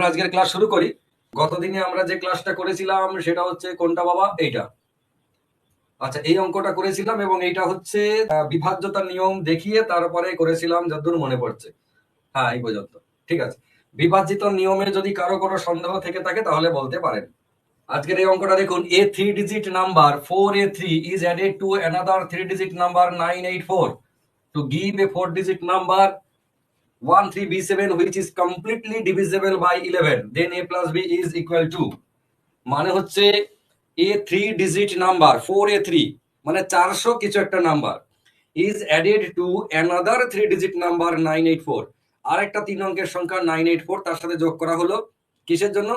আমরা আজকের ক্লাস শুরু করি। গতদিনে আমরা যে ক্লাসটা করেছিলাম, সেটা হচ্ছে কোনটা বাবা? এইটা। আচ্ছা এই অঙ্কটা করেছিলাম এবং এইটা হচ্ছে বিভাজ্যতার নিয়ম দেখিয়ে তারপরে করেছিলাম যতদূর মনে পড়ছে। হ্যাঁ এই পর্যন্ত। ঠিক আছে। বিভাজিত নিয়মে যদি কারও কোনো সন্দেহ থেকে থাকে, তাহলে বলতে পারেন। আজকের এই অঙ্কটা দেখুন। A three digit number four A three is added to another three digit number nine eight four to give a four digit number 1 3 b7 which is completely divisible by 11 then a plus b is equal to মানে হচ্ছে a three digit number four A three মানে চারশো কিছু একটা number is added to another three digit number nine eight four আরেকটা তিন অঙ্কের সংখ্যা নাইন এইট ফোর তার সাথে যোগ করা হলো কিসের জন্য?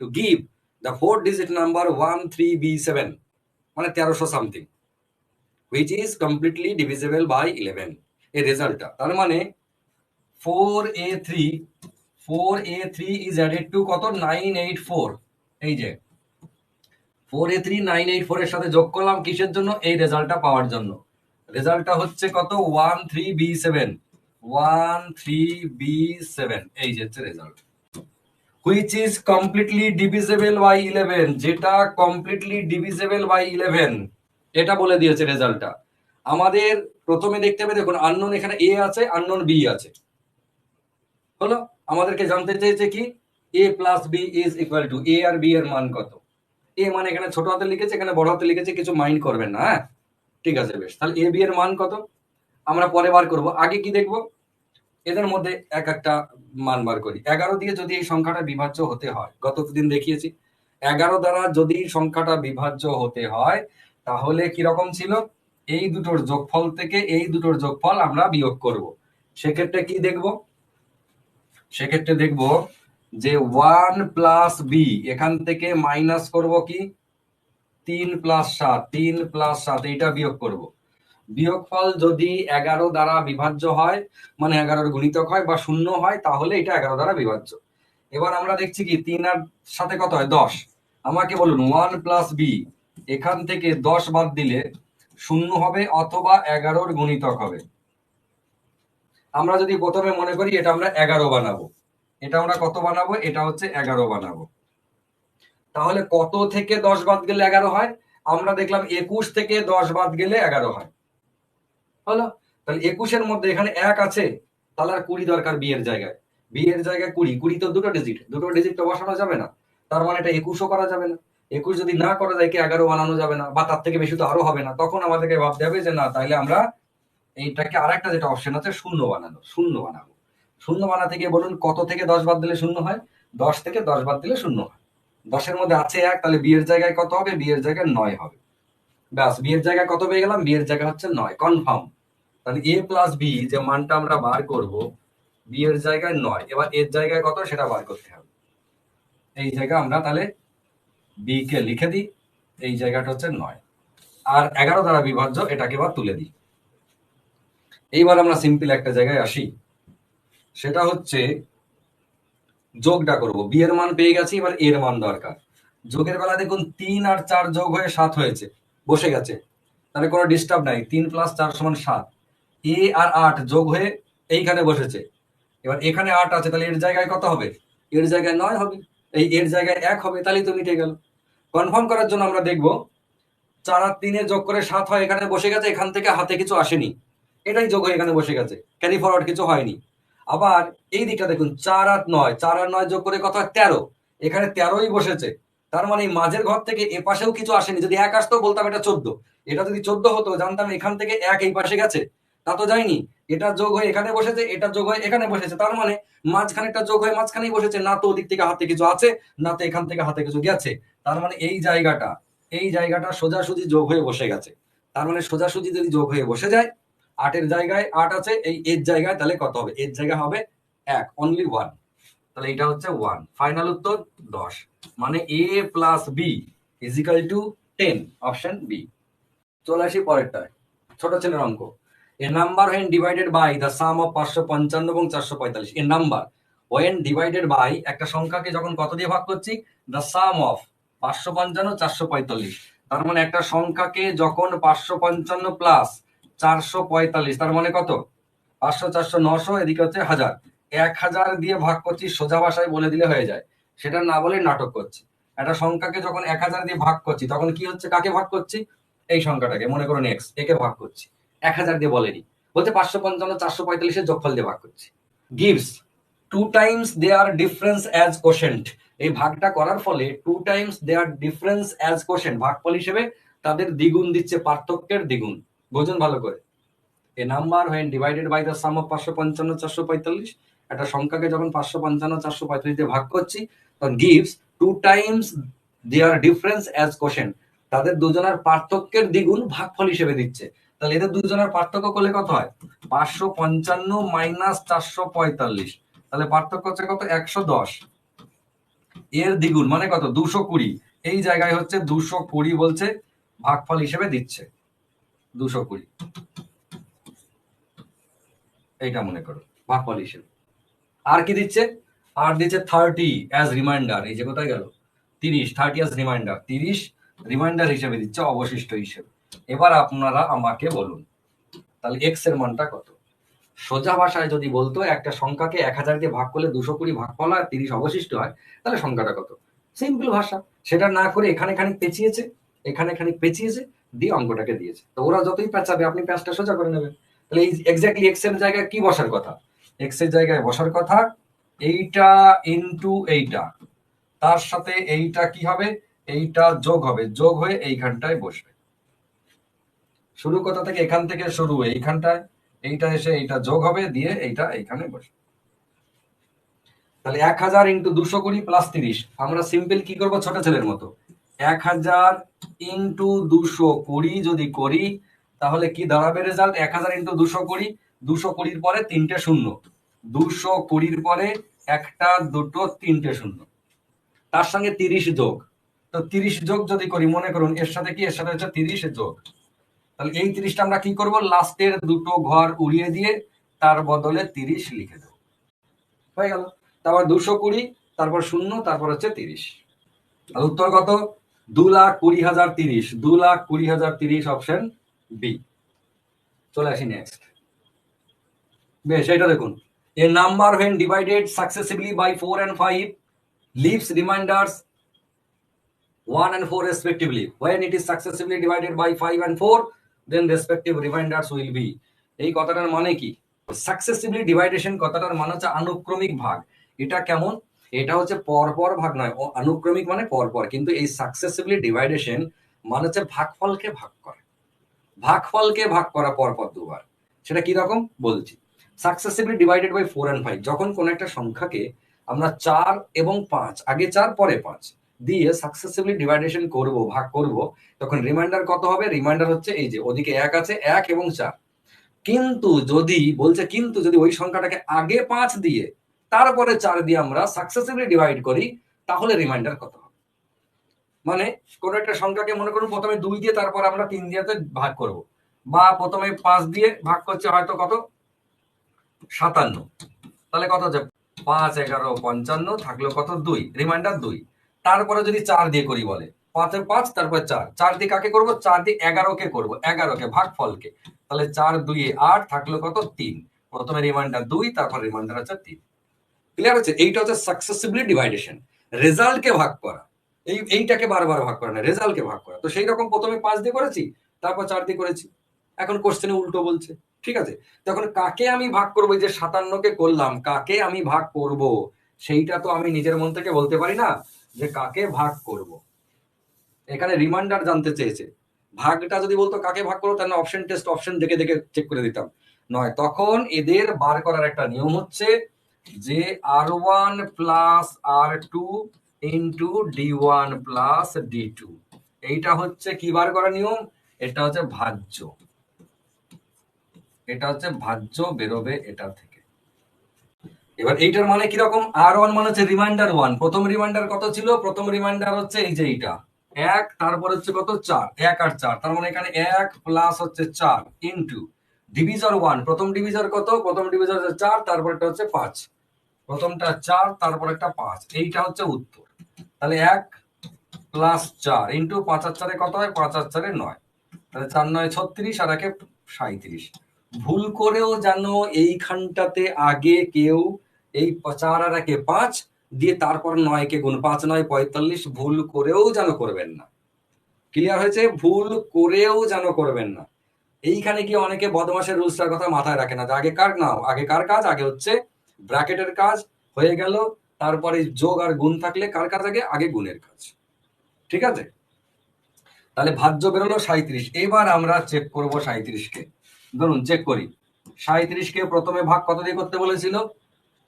To give the four digit number one three B seven মানে তেরোশো something which is completely divisible by eleven এই রেজাল্টটা তার মানে four A three four A three is added to কত? নাইন এইট ফোর এই যে four A three nine eight four এর সাথে যোগ করলাম কিসের জন্য? এই রেজাল্টটা পাওয়ার জন্য। রেজাল্টটা হচ্ছে কত? One three B seven one three B seven এই যে হচ্ছে result. Which is completely divisible by eleven যেটা কমপ্লিটলি ডিভিজেবল বাই ইলেভেন এটা বলে দিয়েছে রেজাল্টটা। আমাদের প্রথমে দেখতে হবে, দেখুন আননোন এখানে এ আছে আননোন বি আছে। হলো, আমাদেরকে জানতে চেয়েছে কি? A plus B is equal to A R B এর মান কত? এ মানে এখানে ছোট হাতে লিখেছে, এখানে বড় হাতে লিখেছে, কিছু মাইন্ড করবেন না হ্যাঁ? ঠিক আছে, বেশ। তাহলে এ বি এর মান কত? আমরা পরে বার করব। আগে কি দেখব? এদের মধ্যে এক একটা মান বার করি। এগারো দিয়ে যদি এই সংখ্যাটা বিভাজ্য হতে হয় গত দিন দেখিয়েছি। এগারো দ্বারা যদি সংখ্যাটা বিভাজ্য হতে হয়, তাহলে কীরকম ছিল? এই দুটোর যোগফল থেকে এই দুটোর যোগফল আমরা বিয়োগ করব। সেক্ষেত্রে কি দেখব? সেক্ষেত্রে দেখব যে ওয়ান প্লাস বি এখান থেকে মাইনাস করব কি? তিন প্লাস সাত, তিন প্লাস সাত, এইটা বিয়োগ করব। বিয়োগফল যদি এগারো দ্বারা বিভাজ্য হয় মানে এগারোর গুণিতক হয় বা শূন্য হয়, তাহলে এটা এগারো দ্বারা বিভাজ্য। এবার আমরা দেখছি কি, তিন আর সাথে কত হয়? দশ। আমাকে বলুন ওয়ান প্লাস বি এখান থেকে দশ বাদ দিলে শূন্য হবে অথবা এগারোর গুণিতক হবে। আমরা যদি প্রথমে মনে করি এটা আমরা এগারো বানাবো। এটা আমরা কত বানাবো? এটা হচ্ছে এগারো বানাবো। তাহলে কত থেকে দশ বাদ গেলে এগারো হয়? আমরা দেখলাম একুশ থেকে দশ বাদ গেলে এগারো হয়। হলো? তাহলে একুশের মধ্যে এখানে এক আছে, তাহলে আর কুড়ি দরকার বিয়ের জায়গায়। বিয়ের জায়গায় কুড়ি কুড়ি তো দুটো ডিজিট দুটো ডিজিট তো বসানো যাবে না। তার মানে এটা একুশও করা যাবে না। একুশ যদি না করা যায় কি এগারো বানানো যাবে না, বা তার থেকে বেশি তো আরও হবে না। তখন আমাদেরকে ভাবতে হবে যে না তাইলে আমরা এইটাকে আর একটা যেটা অপশন আছে, শূন্য বানানো, শূন্য বানাবো। শূন্য বানাতে গিয়ে বলুন কত থেকে দশ বাদ দিলে শূন্য হয়? দশ থেকে দশ বাদ দিলে শূন্য হয়। দশের মধ্যে আছে এক, তাহলে বিয়ের জায়গায় কত হবে? বিয়ের জায়গায় নয় হবে। ব্যাস বিয়ের জায়গায় কত পেয়ে গেলাম? বিয়ের জায়গা হচ্ছে নয়। কনফার্ম। তাহলে এ প্লাস বি যে মানটা আমরা বার করব বিয়ের জায়গায় নয়। এবার এর জায়গায় কত? সেটা বার করতে হবে। এই জায়গা আমরা তাহলে বি কে লিখে দিই। এই জায়গাটা হচ্ছে নয়। আর এগারো দ্বারা বিভাজ্য, এটাকে এবার তুলে দিই। এইবার আমরা সিম্পল একটা জায়গায় আসি। সেটা হচ্ছে, যোগটা করব। বি এর মান পেয়ে গেছি, এবার এর মান দরকার। যোগের বেলা দেখুন, তিন আর চার যোগ হয়ে সাত হয়েছে, বসে গেছে। তাহলে কোনো ডিস্টার্ব নাই, তিন প্লাস চার সমান সাত। এ আর আট যোগ হয়ে এইখানে বসেছে। এবার এখানে আট আছে, তাহলে এর জায়গায় কত হবে? এর জায়গায় নয় হবে। এই এর জায়গায় এক হবে, তাহলেই তো মিটে গেল। কনফার্ম করার জন্য আমরা দেখব, চার আর তিনে যোগ করে সাত হয়, এখানে বসে গেছে, এখান থেকে হাতে কিছু আসেনি। এটাই যোগ হয়ে এখানে বসে গেছে। ক্যারি ফরওয়ার্ড কিছু হয়নি। আবার এই দিকটা দেখুন, চার আর নয়, চার আর নয় যোগ করে হয়? তেরো। এখানে তেরোই বসেছে। তার মানে এই মাঝের ঘর থেকে এ পাশেও কিছু আসেনি। যদি এক আসতো, বলতাম এটা চোদ্দ। এটা যদি চোদ্দ হতো, জানতাম এখান থেকে এক এই পাশে গেছে। তা তো যায়নি। এটা যোগ হয়ে এখানে বসেছে, এটা যোগ হয়ে এখানে বসেছে। তার মানে মাঝখানেটা যোগ হয়ে মাঝখানেই বসেছে। না তো ওদিক থেকে হাতে কিছু আছে, না তো এখান থেকে হাতে কিছু গেছে। তার মানে এই জায়গাটা এই জায়গাটা সোজাসুজি যোগ হয়ে বসে গেছে। তার মানে সোজাসুজি যদি যোগ হয়ে বসে যায় আটের জায়গায় আট আছে, এই এর জায়গায় তাহলে কত হবে? এর জায়গায় হবে এক অনলি ওয়ান তাহলে এটা হচ্ছে ওয়ান ফাইনাল উত্তর দশ। মানে A plus B is equal to ten option B চলে আসি পরেরটায়। ছোট ছেলের অঙ্ক। A number when divided by the sum of পাঁচশো পঞ্চান্ন এবং চারশো পঁয়তাল্লিশ। A number when divided by একটা সংখ্যাকে যখন কত দিয়ে ভাগ করছি? দ্য সাম অফ পাঁচশো পঞ্চান্ন, চারশো পঁয়তাল্লিশ। তার মানে একটা সংখ্যাকে যখন পাঁচশো পঞ্চান্ন প্লাস চারশো পঁয়তাল্লিশ, তার মানে কত? পাঁচশো, চারশো, নশো, এদিকে হচ্ছে হাজার। এক হাজার দিয়ে ভাগ করছি, সোজা ভাষায় বলে দিলে হয়ে যায়। সেটা না বলে নাটক করছি। একটা সংখ্যাকে যখন এক হাজার দিয়ে ভাগ করছি, তখন কি হচ্ছে, কাকে ভাগ করছি? এই সংখ্যাটাকে, মনে করুন এক্স একে ভাগ করছি। এক হাজার দিয়ে বলেনি। বলতে পাঁচশো পঞ্চান্ন, চারশো পঁয়তাল্লিশের যোগফল দিয়ে ভাগ করছি। Gives two times their difference as quotient এই ভাগটা করার ফলে two times their difference as quotient ভাগফল হিসেবে তাদের দ্বিগুণ দিচ্ছে, পার্থক্যের দ্বিগুণ। বোঝুন ভালো করে। A number when divided by the sum of পাঁচশো পঞ্চান্ন, চারশো পঁয়তাল্লিশ, একটা সংখ্যাকে যখন পাঁচশো পঞ্চান্ন, চারশো পঁয়তাল্লিশ দিয়ে ভাগ করছি, তখন gives two times their difference as quotient তাদের দুজনের পার্থক্যের দ্বিগুণ ভাগফল হিসেবে দিচ্ছে। তাহলে এদের দুজনের পার্থক্য করলে কত হয়? পাঁচশো পঞ্চান্ন মাইনাস চারশো পঁয়তাল্লিশ। তাহলে পার্থক্য হচ্ছে কত? একশো দশ। এর দ্বিগুণ মানে কত? দুশো কুড়ি। এই জায়গায় হচ্ছে দুশো কুড়ি বলছে, ভাগফল হিসেবে দিচ্ছে। দুশো কুড়ি। এইটা মনে করো ভাগফল হিসেবে আর কি দিচ্ছে? আর দিচ্ছে থার্টি অ্যাজ রিমাইন্ডার এই যে কোথায় গেল? তিরিশ থার্টি অ্যাজ রিমাইন্ডার তিরিশ রিমাইন্ডার হিসেবে দিচ্ছে অবশিষ্ট হিসেবে। এবার আপনারা আমাকে বলুন, তাহলে এক্সের মানটা কত? সোজা ভাষায় যদি বলতো, একটা সংখ্যাকে এক হাজার দিয়ে ভাগ করলে দুশো কুড়ি ভাগ ফল আর তিরিশ অবশিষ্ট হয়, তাহলে সংখ্যাটা কত? সিম্পল ভাষা। সেটা না করে এখানে খানিক পেঁচিয়েছে, এখানে খানিক পেঁচিয়েছে দিয়ে অঙ্কটাকে দিয়েছে। তো ওরা যতই পেঁচাবে, আপনি প্যাঁচটা সোজা করে নেবেন। তাহলে এই এক্স্যাক্টলি এক্সের জায়গায় কি বসার কথা? এক্সের জায়গায় বসার কথা, এইটা ইনটু এইটা। তার সাথে এইটা কি হবে? এইটা যোগ হবে। যোগ হয়ে এইখানটায় বসবে। শুরু কথা থেকে? এখান থেকে শুরু এইখানটায়। এইটা এসে এইটা যোগ হবে, দিয়ে এইটা এইখানে বসবে। তাহলে এক হাজার ইন্টু দুশো কুড়ি প্লাস তিরিশ। আমরা সিম্পল কি করব? ছোট ছেলের মতো। এক হাজার ইন্টু দুশো কুড়ি যদি করি, তাহলে কি দাঁড়াবে রেজাল্ট এক হাজার ইন্টু দুশো কুড়ি। দুশো কুড়ির পরে তিনটে শূন্য। দুশো কুড়ির পরে একটা, দুটো, তিনটে শূন্য। তার সঙ্গে তিরিশ যোগ। তো তিরিশ যোগ যদি করি, মনে করুন, এর সাথে কি? এর সাথে হচ্ছে তিরিশ যোগ। তাহলে এই তিরিশটা আমরা কি করব? লাস্টের দুটো ঘর উড়িয়ে দিয়ে তার বদলে তিরিশ লিখে দেবো। হয়ে গেল। তারপর দুশো কুড়ি, তারপর শূন্য, তারপর হচ্ছে তিরিশ। উত্তর কত? দু লাখ কুড়ি হাজার তিরিশ দু লাখ কুড়ি হাজার তিরিশ অপশন বি চলে আসি নেক্সট বেশ এটা দেখুন a number when divided successively by 4 and 5 leaves reminders 1 and 4 respectively when it is successively divided by 5 and 4 then respective reminders will be এই কথাটার মানে কি সাকসেসিভলি ডিভাইডেশন কথাটার মানে হচ্ছে আনুক্রমিক ভাগ এটা কেমন এটা হচ্ছে পরপর ভাগ নয় আনুক্রমিক মানে পরপর, কিন্তু এই সাকসেসিভলি ডিভাইডেশন মানে হচ্ছে ভাগফলকে ভাগ করা। ভাগফলকে ভাগ করা পরপর দুবার, সেটা কি রকম? বলছি। Successively divided by four and five যখন কোন একটা সংখ্যাকে আমরা চার এবং পাঁচ, আগে চার, পরে পাঁচ দিয়ে সাকসেসিভলি ডিভাইডেশন করব, ভাগ করব, তখন রিমাইন্ডার কত হবে? রিমাইন্ডার হচ্ছে এই যে, ওদিকে এক আছে, এক এবং চার। কিন্তু যদি, বলছে কিন্তু যদি ওই সংখ্যাটাকে আগে পাঁচ দিয়ে তারপরে চার দিয়ে আমরা সাকসেসিভলি ডিভাইড করি, তাহলে রিমাইন্ডার কত হবে? মানে কোন একটা সংখ্যাকে মনে করুন প্রথমে দুই দিয়ে তারপর আমরা তিন দিয়ে ভাগ করব। বা প্রথমে পাঁচ দিয়ে ভাগ করছে হয়তো কত? সাতান্ন। তাহলে কত হচ্ছে? পাঁচ, এগারো, পঞ্চান্ন থাকল কত? দুই। রিমাইন্ডার দুই। তারপরে যদি চার দিয়ে করি বলে পাঁচের পাঁচ, তারপর চার। চার দিয়ে কাকে করব? চার দিয়ে এগারোকে করব। এগারোকে ভাগ ফলকে তাহলে চার, দুই, আট থাকল কত? তিন। প্রথমে রিমাইন্ডার দুই, তারপর রিমাইন্ডার হচ্ছে তিন। ক্লিয়ার হচ্ছে এইটা হচ্ছে সাকসেসিভলি ডিভাইডেশন রেজাল্টকে ভাগ করা। এই, এইটাকে বারবার ভাগ করা না রেজাল্টকে ভাগ করা। তো সেই রকম প্রথমে পাঁচ দিয়ে করেছি, তারপর চার দিয়ে করেছি। এখন কোশ্চেনে উল্টো বলছে। ঠিক আছে? তখন কাকে আমি ভাগ করব? যে সাতান্নকে করলাম, কাকে আমি ভাগ করব? সেইটা তো আমি নিজের মন থেকে বলতে পারি না যে কাকে ভাগ করব। এখানে রিমাইন্ডার জানতে চেয়েছে। ভাগটা যদি বলতো কাকে ভাগ করব, তাহলে অপশন টেস্ট অপশন দেখে দেখে চেক করে দিতাম। নয়, তখন এদের বার করার একটা নিয়ম হচ্ছে যে R one plus R two into D one plus D two এইটা হচ্ছে কি বার করার নিয়ম? এটা হচ্ছে ভাজ্য। এটা হচ্ছে ভাজ্য বেরোবে এটা থেকে। এবার এইটার মানে কীরকম আর ওয়ান মানে হচ্ছে রিমাইন্ডার ওয়ান প্রথম রিমাইন্ডার কত ছিল? প্রথম রিমাইন্ডার হচ্ছে এই যে এইটা। এক, তারপর হচ্ছে কত? চার। এক আর চার। তার মানে এখানে এক প্লাস হচ্ছে চার ইন্টু ডিভিজর ওয়ান প্রথম ডিভিজর কত? প্রথম ডিভিজর হচ্ছে চার তারপরটা হচ্ছে পাঁচ। প্রথমটা চার, তারপর একটা পাঁচ। এইটা হচ্ছে উত্তর। তাহলে এক প্লাস চার ইন্টু পাঁচ আর চারে কত হয়? পাঁচ আর চারে নয়। তাহলে চার নয় ছত্রিশ আর একে সাঁত্রিশ ভুল করেও যেন এইখানটাতে আগে কেউ এই চার আর একে পাঁচ দিয়ে তারপর নয়কে গুণ পাঁচ নয়, পঁয়তাল্লিশ, ভুল করেও যেন করবেন না। ক্লিয়ার হয়েছে? ভুল করেও যেন করবেন না। এইখানে গিয়ে অনেকে বদমাসের রুলসটার কথা মাথায় রাখে না যে আগে কার নাও আগে কার কাজ? আগে হচ্ছে ব্র্যাকেটের কাজ হয়ে গেল, তারপরে যোগ আর গুণ থাকলে কার কাজ আগে? আগে গুণের কাজ। ঠিক আছে? তাহলে ভাজ্য বেরোলো সাঁত্রিশ এবার আমরা চেক করব সাঁত্রিশকে ধরুন চেক করি। সাঁত্রিশকে প্রথমে ভাগ কত দিয়ে করতে বলেছিল?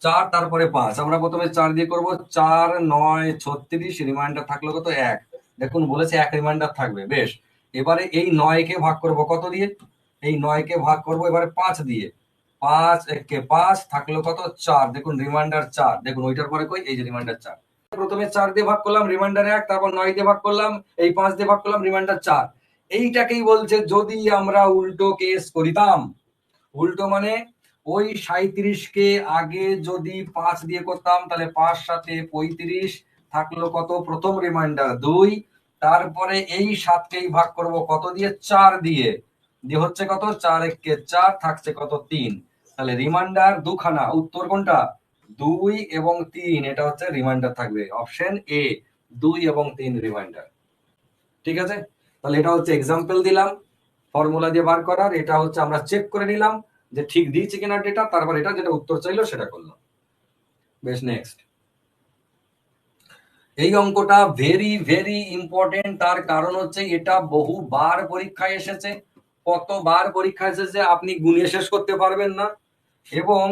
চার, তারপরে পাঁচ। আমরা প্রথমে চার দিয়ে করব। চার, নয়, ছত্রিশ রিমাইন্ডার থাকল কত? এক। দেখুন, বলেছে এক রিমাইন্ডার থাকবে। বেশ। এবারে এই নয়কে ভাগ করব কত দিয়ে? এই নয়কে ভাগ করব এবারে পাঁচ দিয়ে। পাঁচ, একে পাঁচ থাকল কত? চার। দেখুন রিমাইন্ডার চার। দেখুন, ওইটার পরে কই? এই যে রিমাইন্ডার চার। প্রথমে চার দিয়ে ভাগ করলাম রিমাইন্ডার এক, তারপর নয় দিয়ে ভাগ করলাম, এই পাঁচ দিয়ে ভাগ করলাম রিমাইন্ডার চার। এইটাকেই বলছে, যদি আমরা উল্টো কেস করিতাম, উল্টো মানে ওই সাঁত্রিশকে আগে যদি পাঁচ দিয়ে করতাম, তাহলে পাঁচ সাথে পঁয়ত্রিশ থাকল কত? প্রথম রিমাইন্ডার দুই। তারপরে এই সাতকেই ভাগ করব কত দিয়ে? চার দিয়ে। দিয়ে হচ্ছে কত? চার এককে চার থাকছে কত? তিন। তাহলে রিমান্ডার দুখানা, উত্তর কোনটা? দুই এবং তিন, এটা হচ্ছে রিমাইন্ডার থাকবে। অপশন এ দুই এবং তিন রিমাইন্ডার ঠিক আছে? তাহলে এটা হচ্ছে এক্সাম্পল দিলাম ফর্মুলা দিয়ে বার করার, এটা হচ্ছে আমরা চেক করে নিলাম যে ঠিক দিয়েছে কিনা ডেটা তারপর এটা যেটা উত্তর চাইলো সেটা করলাম। বেশ নেক্সট এই অঙ্কটা ভেরি ভেরি ইম্পর্টেন্ট তার কারণ হচ্ছে এটা বহুবার পরীক্ষায় এসেছে, কতবার পরীক্ষা এসেছে আপনি গুনিয়ে শেষ করতে পারবেন না। এবং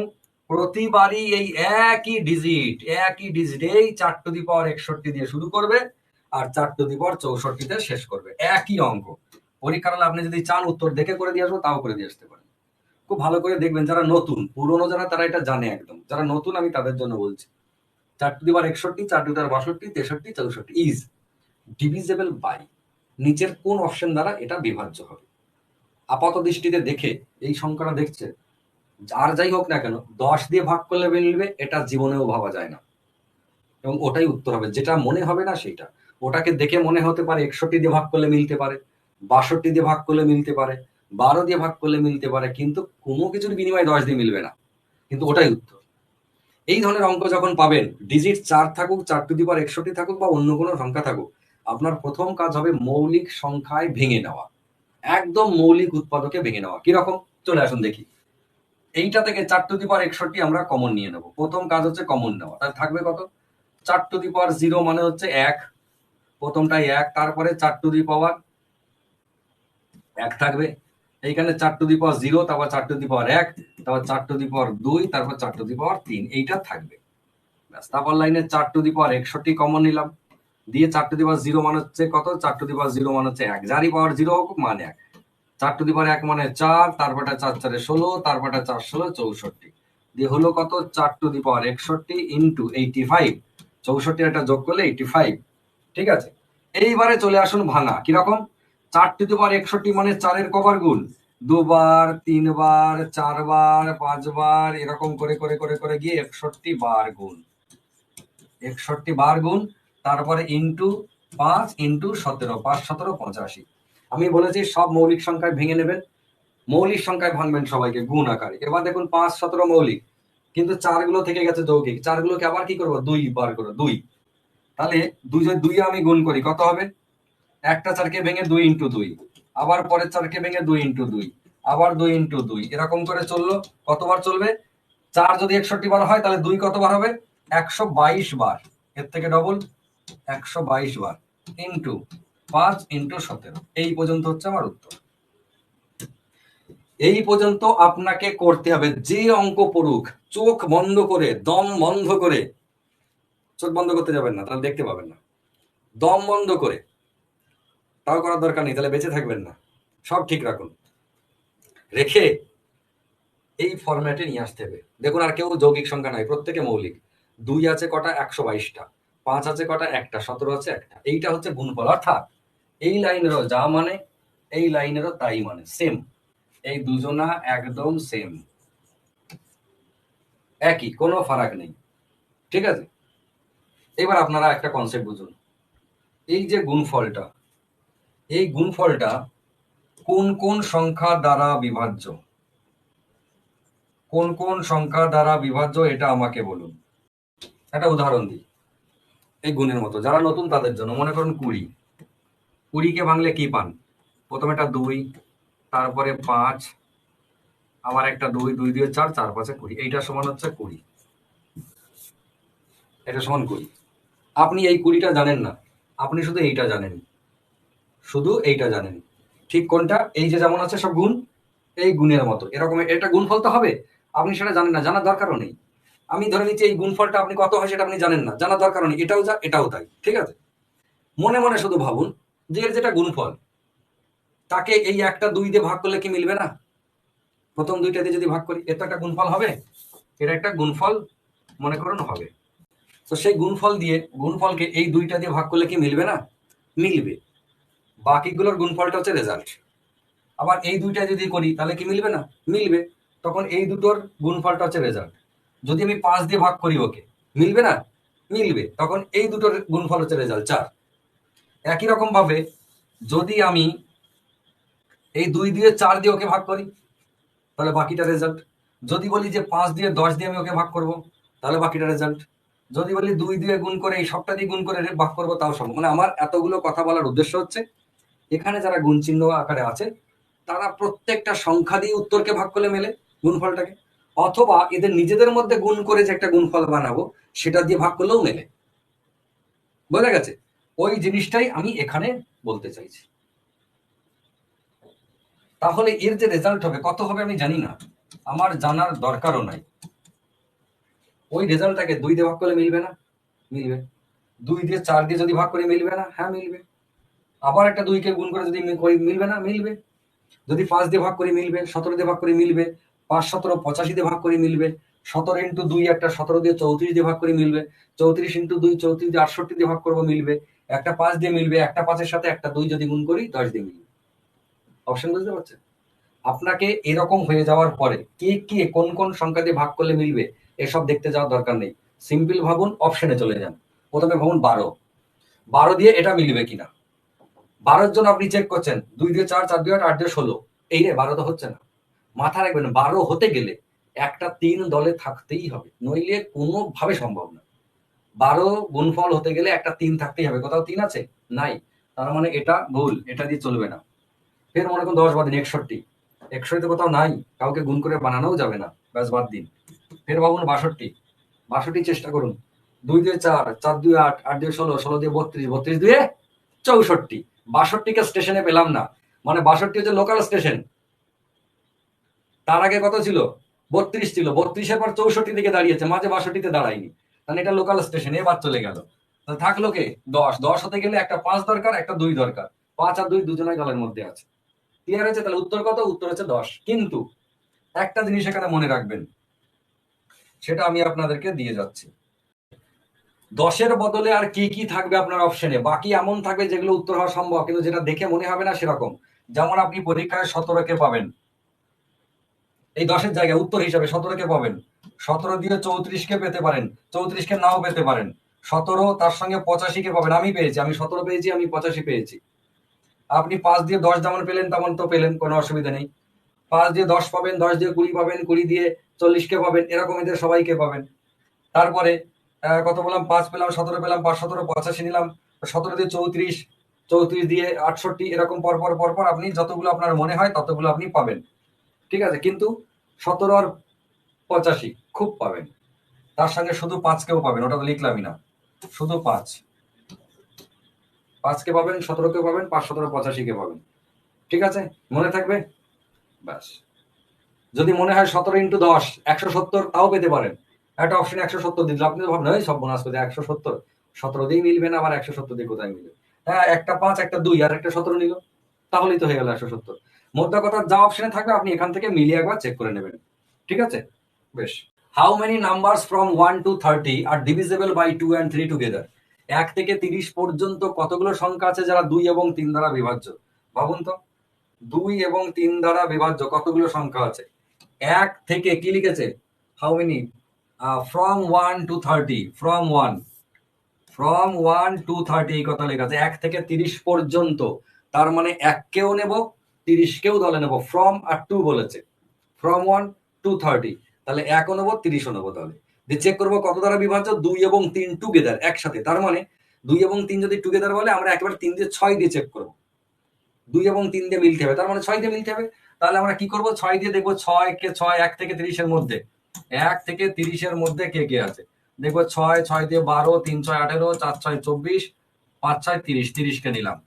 প্রতিবারই এই একই ডিজিট একই ডিজিট এই চার টু দি পাওয়ার একষট্টি দিয়ে শুরু করবে আর চার টু দি পাওয়ার চৌষট্টিতে শেষ করবে। একই অঙ্ক। পরীক্ষার হলে আপনি যদি চান উত্তর দেখে করে দিয়ে আসব, তাও করে দিয়ে আসতে পারেন। খুব ভালো করে দেখবেন যারা নতুন, পুরনো যারা, তারা এটা জানে একদম। যারা নতুন, আমি তাদের জন্য বলছি। চার টু দি পাওয়ার একষট্টি চার টু দি বাষট্টি, তেষট্টি, চৌষট্টি ইজ ডিভিজেবল বাই নিচের কোন অপশন দ্বারা এটা বিভাজ্য হবে। আপাত দৃষ্টিতে দেখে এই সংখ্যাটা দেখছে। আর যাই হোক না কেন, দশ দিয়ে ভাগ করলে মিলবে, এটা জীবনেও ভাবা যায় না। এবং ওটাই উত্তর হবে, যেটা মনে হবে না সেটা ওটাকে দেখে মনে হতে পারে একষট্টি দিয়ে ভাগ করলে মিলতে পারে, বাষট্টি দিয়ে ভাগ করলে মিলতে পারে, বারো দিয়ে ভাগ করলে মিলতে পারে, কিন্তু কোনো কিছুর বিনিময়ে দশ দিয়ে মিলবে না। কিন্তু ওটাই উত্তর। এই ধরনের অঙ্ক যখন পাবেন ডিজিট চার থাকুক চার টু দি পাওয়ার একষট্টি থাকুক বা অন্য কোনো সংখ্যা থাকুক, আপনার প্রথম কাজ হবে মৌলিক সংখ্যায় ভেঙে নেওয়া। একদম মৌলিক উৎপাদকে ভেঙে নেওয়া। কীরকম? চলে আসুন দেখি। এইটা থেকে চার টু দি পাওয়ার একষট্টি আমরা কমন নিয়ে নেব প্রথম কাজ হচ্ছে কমন নেওয়া তাহলে থাকবে কত চার টু দি পাওয়ার জিরো মানে হচ্ছে এক প্রথমটাই এক তারপরে চার টু দি পাওয়ার এক থাকবে এইখানে চার টু দি পাওয়ার জিরো তারপর চার টু দি পাওয়ার এক তারপর চার টু দি পাওয়ার দুই তারপর চার টু দি পাওয়ার তিন এইটা থাকবে তারপর লাইনে চার টু দি পাওয়ার একষট্টি কমন নিলাম দিয়ে চার টু দি পাওয়ার জিরো মানে হচ্ছে কত চার টু দি পাওয়ার জিরো মানে হচ্ছে এক যারই পাওয়ার জিরো হোক মানে এক চার টু দি পাওয়ার এক মানে চার তারপরটা চার চারে ষোলো তারপরটা চার ষোলো, চৌষট্টি। দিয়ে হলো কত? চার টু দি পাওয়ার একষট্টি ইন্টু এইটি ফাইভ চৌষট্টি একটা যোগ করলে এইটি ফাইভ ঠিক আছে? এইবারে চলে আসুন ভাঙা। কীরকম? চার টু দি পাওয়ার একষট্টি মানে চারের কবার গুণ। দুবার, তিনবার, চারবার, পাঁচবার, এরকম করে করে করে করে গিয়ে একষট্টি বার গুণ। একষট্টি বার গুণ, তারপরে ইন্টু পাঁচ ইন্টু সতেরো, পাঁচ, সতেরো, পঁচাশি। আমি বলেছি সব মৌলিক সংখ্যায় ভেঙে নেবেন। মৌলিক সংখ্যায় ভাঙবেন সবাইকে, গুণ আকারে। এবার দেখুন পাঁচ, সতেরো মৌলিক। কিন্তু চারগুলো থেকে গেছে যৌগিক। চারগুলোকে আবার কি করব? দুই বার করো, দুই। তাহলে দুই দুই আমি গুণ করি, কত হবে? একটা চারকে ভেঙে দুই ইন্টু দুই। আবার পরের চারকে ভেঙে দুই ইন্টু দুই। আবার দুই ইন্টু দুই। এরকম করে চলল। কতবার চলবে? চার যদি একষট্টি বার হয়, তাহলে দুই কতবার হবে? একশো বাইশ বার। এর থেকে ডবল একশো বাইশ বার। ইন্টু পাঁচ ইন্টু সতেরো। এই পর্যন্ত হচ্ছে আমার উত্তর। এই পর্যন্ত আপনাকে করতে হবে যে অঙ্ক পড়ুক, চোখ বন্ধ করে, দম বন্ধ করে। চোখ বন্ধ করতে যাবেন না, তাহলে দেখতে পাবেন না। দম বন্ধ করে। তাও করার দরকার নেই, তাহলে বেঁচে থাকবেন না। সব ঠিক রাখুন। রেখে এই ফরম্যাটে নিয়ে আসতে হবে। দেখুন, আর কেউ যৌগিক সংখ্যা নাই, প্রত্যেকে মৌলিক। দুই আছে কটা একশো বাইশটা, পাঁচ আছে কটা একটা, সতেরো আছে একটা। এইটা হচ্ছে গুণফল, অর্থাৎ এই লাইনেরও যা মানে এই লাইনেরও তাই মানে সেম এই দুজনা একদম সেম একই, কোনো ফারাক নেই। ঠিক আছে? এবার আপনারা একটা কনসেপ্ট বুঝুন। এই যে গুণফলটা, এই গুণফলটা কোন কোন সংখ্যা দ্বারা বিভাজ্য? কোন কোন সংখ্যা দ্বারা বিভাজ্য, এটা আমাকে বলুন। একটা উদাহরণ দিই। এই গুণের মতো, যারা নতুন তাদের জন্য, মনে করুন কুড়ি। কুড়িকে ভাঙলে কি পান? প্রথমে একটা দুই, তারপরে পাঁচ, আবার একটা দুই দুই দিয়ে চার চার পাঁচে কুড়ি। এইটা সমান হচ্ছে কুড়ি। এটা সমান কুড়ি। আপনি এই কুড়িটা জানেন না। আপনি শুধু এইটা জানেন। শুধু এইটা জানেন। ঠিক কোনটা? এই যে যেমন আছে সব গুণ, এই গুণের মতো। এরকম এটা গুণফল তো হবে। আপনি সেটা জানেন না। জানার দরকারও নেই। আমি ধরে নিচ্ছি এই গুণফলটা আপনি কত হয় সেটা আপনি জানেন না। জানার দরকারও নেই। এটাও যা, এটাও তাই। ঠিক আছে? মনে মনে শুধু ভাবুন। যে এর যেটা গুণফল, তাকে এই একটা দুই দিয়ে ভাগ করলে কি মিলবে না? প্রথম দুইটা দিয়ে যদি ভাগ করি তো একটা গুণফল হবে। এটা একটা গুণফল মনে করুন হবে। তো সেই গুণফল দিয়ে, গুণফলকে এই দুইটা দিয়ে ভাগ করলে কি মিলবে না? মিলবে। বাকিগুলোর গুণফলটা হচ্ছে রেজাল্ট আবার এই দুইটা যদি করি, তাহলে কি মিলবে না? মিলবে। তখন এই দুটোর গুণফলটা হচ্ছে রেজাল্ট যদি আমি পাঁচ দিয়ে ভাগ করি ওকে, মিলবে না? মিলবে। তখন এই দুটোর গুণফল হচ্ছে রেজাল্ট চার। একই রকম ভাবে যদি আমি এই দুই দিয়ে চার দিয়ে ওকে ভাগ করি, তাহলে বাকিটা রেজাল্ট যদি বলি যে পাঁচ দিয়ে দশ দিয়ে আমি ওকে ভাগ করব, তাহলে বাকিটা রেজাল্ট যদি বলি দুই দিয়ে গুণ করে এই সবটা দিয়ে গুণ করে ভাগ করব, তাও সম্ভব। মানে আমার এতগুলো কথা বলার উদ্দেশ্য হচ্ছে, এখানে যারা গুণ চিহ্ন আকারে আছে, তারা প্রত্যেকটা সংখ্যা দিয়ে উত্তরকে ভাগ করলে মেলে গুণফলটাকে। অথবা এদের নিজেদের মধ্যে গুণ করে যে একটা গুণফল বানাবো, সেটা দিয়ে ভাগ করলেও মেলে। বোঝা গেছে? ওই জিনিসটাই আমি এখানে বলতে চাইছি। তাহলে এর যে রেজাল্ট হবে, কত হবে আমি জানি না। আমার জানার দরকারও নাই। ওই রেজাল্টটাকে দুই দিয়ে ভাগ করলে মিলবে না? মিলবে। দুই দিয়ে চার দিয়ে যদি ভাগ করে মিলবে না? হ্যাঁ মিলবে। আবার একটা দুইকে গুণ করে যদি মিলবে না? মিলবে। যদি পাঁচ দিয়ে ভাগ করে মিলবে, সতেরো দিয়ে ভাগ করে মিলবে, পাঁচ, সতেরো, পঁচাশি দিয়ে ভাগ করে মিলবে, সতেরো ইন্টু দুই একটা, সতেরো দিয়ে চৌত্রিশ দিয়ে ভাগ করে মিলবে, চৌত্রিশ ইন্টু দুই, চৌত্রিশ দিয়ে আটষট্টি দিয়ে ভাগ করব মিলবে একটা পাঁচ দিয়ে মিলবে, একটা পাঁচের সাথে একটা দুই যদি গুণ করি, দশ দিয়ে মিলবে। অপশন বুঝতে পারছেন? আপনাকে এরকম হয়ে যাওয়ার পরে কে কে কোন কোন সংখ্যা দিয়ে ভাগ করলে মিলবে, এসব দেখতে যাওয়ার দরকার নেই। সিম্পল ভাবুন অপশনে চলে যান। প্রথমে ভাবুন বারো। বারো দিয়ে এটা মিলবে কিনা? বারোর জন্য আপনি চেক করছেন, দুই দিয়ে চার চার দিয়ে আট আট দিয়ে ষোলো। এই রে, বারো তো হচ্ছে না। মাথা রাখবেন, বারো হতে গেলে একটা তিন দলে থাকতেই হবে, নইলে কোনোভাবে সম্ভব না। বারো গুণফল হতে গেলে একটা তিন থাকতেই হবে। কোথাও তিন আছে? নাই। তার মানে এটা ভুল, এটা দিয়ে চলবে না। ফের মনে করুন দশ বাদ দিন, একষট্টি। একষট্টি কোথাও নাই, কাউকে গুণ করে বানানোও যাবে না। ব্যাস, বাদ দিন। ফের ভাবুন বাষট্টি। বাষট্টি চেষ্টা করুন। দুই দিয়ে চার চার দুই আট আট দিয়ে ষোলো ষোলো দিয়ে বত্রিশ বত্রিশ দিয়ে চৌষট্টি। বাষট্টিকে স্টেশনে পেলাম না। মানে বাষট্টি হচ্ছে লোকাল স্টেশন তার আগে কত ছিল? বত্রিশ ছিল। বত্রিশের পর চৌষট্টি দিকে দাঁড়িয়েছে। মাঝে বাষট্টিতে দাঁড়ায়নি। তাহলে এটা লোকাল স্টেশন এবার চলে গেল। থাকল কে? দশ। দশ হতে গেলে একটা পাঁচ দরকার, একটা দুই দরকার। পাঁচ আর দুই দুজনের গলের মধ্যে আছে। ক্লিয়ার হয়েছে? তাহলে উত্তর কত? উত্তর হচ্ছে দশ। কিন্তু একটা জিনিস এখানে মনে রাখবেন, সেটা আমি আপনাদেরকে দিয়ে যাচ্ছি। দশের বদলে আর কি কি থাকবে আপনার অপশনে বাকি এমন থাকবে যেগুলো উত্তর হওয়া সম্ভব, কিন্তু যেটা দেখে মনে হবে না সেরকম। যেমন আপনি পরীক্ষায় সতেরোকে পাবেন। এই দশের জায়গায় উত্তর হিসাবে সতেরোকে পাবেন। সতেরো দিয়ে চৌত্রিশকে পেতে পারেন। চৌত্রিশকে নাও পেতে পারেন। সতেরো তার সঙ্গে পঁচাশিকে পাবেন। আমি পেয়েছি, আমি সতেরো পেয়েছি, আমি পঁচাশি পেয়েছি। আপনি পাঁচ দিয়ে দশ যেমন পেলেন, তেমন তো পেলেন, কোনো অসুবিধা নেই। পাঁচ দিয়ে দশ পাবেন, দশ দিয়ে কুড়ি পাবেন, কুড়ি দিয়ে চল্লিশকে পাবেন, এরকম এদের সবাইকে পাবেন। তারপরে কত বললাম পাঁচ পেলাম, সতেরো পেলাম, পাঁচ, সতেরো, পঁচাশি নিলাম। সতেরো দিয়ে চৌত্রিশ চৌত্রিশ দিয়ে আটষট্টি, এরকম পরপর পরপর আপনি যতগুলো আপনার মনে হয় ততগুলো আপনি পাবেন। ঠিক আছে? কিন্তু সতেরো আর পঁচাশি, খুব পাবেন। তার সঙ্গে শুধু পাঁচকেও পাবেন, ওটা তো লিখলামই না। শুধু পাঁচ। পাঁচকে পাবেন, সতেরো সতেরোকে পাবেন, পাঁচ, সতেরো পঁচাশিকে পাবেন। ঠিক আছে? মনে থাকবে? ব্যাস। যদি মনে হয় সতেরো ইন্টু দশ, একশো সত্তর, তাও পেতে পারেন। একটা অপশন একশো সত্তর দিল আপনি তো ভাবলেন সব বোনাস করে একশো সত্তর? সতেরো দিয়ে মিলবে না, আবার একশো সত্তর দিয়ে কোথায় মিলবে? হ্যাঁ একটা পাঁচ, একটা দুই, আর একটা সতেরো নিল। তাহলেই তো হয়ে গেল একশো সত্তর। মোদ্দা কথা যা অপশনে থাকবে, আপনি এখান থেকে মিলিয়ে একবার চেক করে নেবেন। ঠিক আছে? বেশ। How many numbers from one to thirty are divisible by two and three together এক থেকে তিরিশ পর্যন্ত কতগুলো সংখ্যা আছে যারা দুই এবং তিন দ্বারা বিভাজ্য? ভাবুন তো। দুই এবং তিন দ্বারা বিভাজ্য কতগুলো সংখ্যা আছে? এক থেকে কি লিখেছে? How many from one to thirty from one from one to thirty এই কথা লেখা আছে। এক থেকে তিরিশ পর্যন্ত। তার মানে এককেও নেব তিরিশকেও দলে নেব। ফ্রম আর টু বলেছে। ফ্রম ওয়ান টু থার্টি তাহলে একও নেব তিরিশও নেব তাহলে। দিয়ে চেক করব কত দ্বারা বিভাজ্য? দুই এবং তিন টুগেদার একসাথে। তার মানে দুই এবং তিন যদি টুগেদার বলে, আমরা একেবারে তিন দিয়ে ছয় দিয়ে চেক করব। দুই এবং তিন দিয়ে মিলতে হবে। তার মানে ছয় দিয়ে মিলতে হবে। তাহলে আমরা কি করব? ছয় দিয়ে দেখব ছয় কে ছয়, এক থেকে তিরিশের মধ্যে। এক থেকে তিরিশের মধ্যে কে কে আছে? দেখব ছয় ছয় দিয়ে বারো, তিন ছয় আঠেরো, চার ছয় চব্বিশ, পাঁচ ছয় তিরিশ। তিরিশকে নিলাম।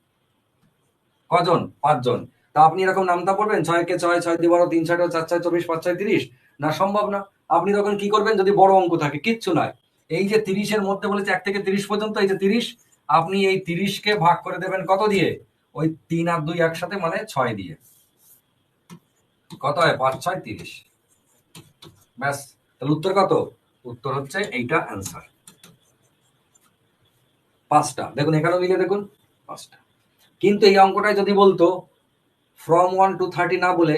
কজন? পাঁচজন। তা আপনি এরকম নামটা পড়বেন? ছয় কে ছয় ছয় দিয়ে বারো তিন ছয় চার, ছয়, চব্বিশ, পাঁচ, ছয়, তিরিশ? না, সম্ভব না। আপনি তখন কি করবেন? যদি বড় অঙ্ক থাকে, কিচ্ছু নয়। এই যে তিরিশের মধ্যে বলেছে এক থেকে তিরিশ পর্যন্ত, এই যে তিরিশ, আপনি এই তিরিশকে ভাগ করে দেবেন কত দিয়ে? ওই তিন আর দুই একসাথে মানে ছয় দিয়ে। কত হয়? পাঁচ, ছয়, তিরিশ। ব্যাস, তাহলে উত্তর কত? উত্তর হচ্ছে এইটা অ্যান্সার পাঁচটা। দেখুন, এখানেও মিলে দেখুন, পাঁচটা। কিন্তু এই অঙ্কটায় যদি বলতো ফ্রম ওয়ান টু থার্টি না বলে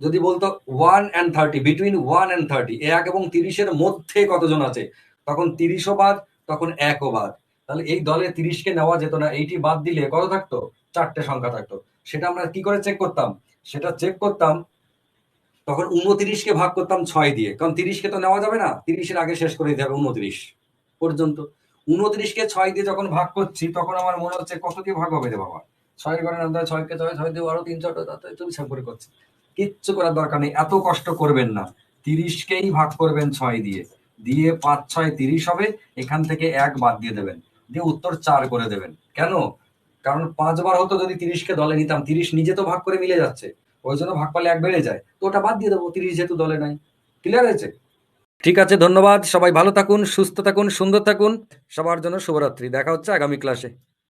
যদি বলতো one and thirty between one and thirty এক এবং তিরিশের মধ্যে কতজন আছে? তখন তিরিশও বাদ, তখন একও বাদ। তাহলে এই দলে তিরিশকে নেওয়া যেত না, এইটি বাদ দিলে কত থাকতো? চারটে সংখ্যা থাকতো। সেটা আমরা কি করে চেক করতাম? সেটা চেক করতাম, তখন উনত্রিশকে ভাগ করতাম ছয় দিয়ে। কারণ তিরিশকে তো নেওয়া যাবে না, তিরিশের আগে শেষ করে দিতে হবে উনত্রিশ পর্যন্ত। উনত্রিশকে ছয় দিয়ে যখন ভাগ করছি, তখন আমার মনে হচ্ছে কত দিয়ে ভাগ হবে রে বাবা? ছয়ের ঘরে নামতে ছয়কে ছয় ছয় দিয়ে আরও তিন চল্লিশ করে করছে। কিচ্ছু করার দরকার নেই, এত কষ্ট করবেন না। তিরিশকেই ভাগ করবেন ছয় দিয়ে। দিয়ে পাঁচ, ছয়, তিরিশ হবে, এখান থেকে এক বাদ দিয়ে দেবেন। দিয়ে উত্তর চার করে দেবেন। কেন? কারণ পাঁচবার হতো যদি তিরিশকে দলে নিতাম, তিরিশ নিজে তো ভাগ করে মিলে যাচ্ছে। ওই জন্য ভাগ পালে এক বেড়ে যায়। তো ওটা বাদ দিয়ে দেবো, তিরিশ যেহেতু দলে নাই। ক্লিয়ার হয়েছে? ঠিক আছে, ধন্যবাদ। সবাই ভালো থাকুন, সুস্থ থাকুন, সুন্দর থাকুন। সবার জন্য শুভরাত্রি। দেখা হচ্ছে আগামী ক্লাসে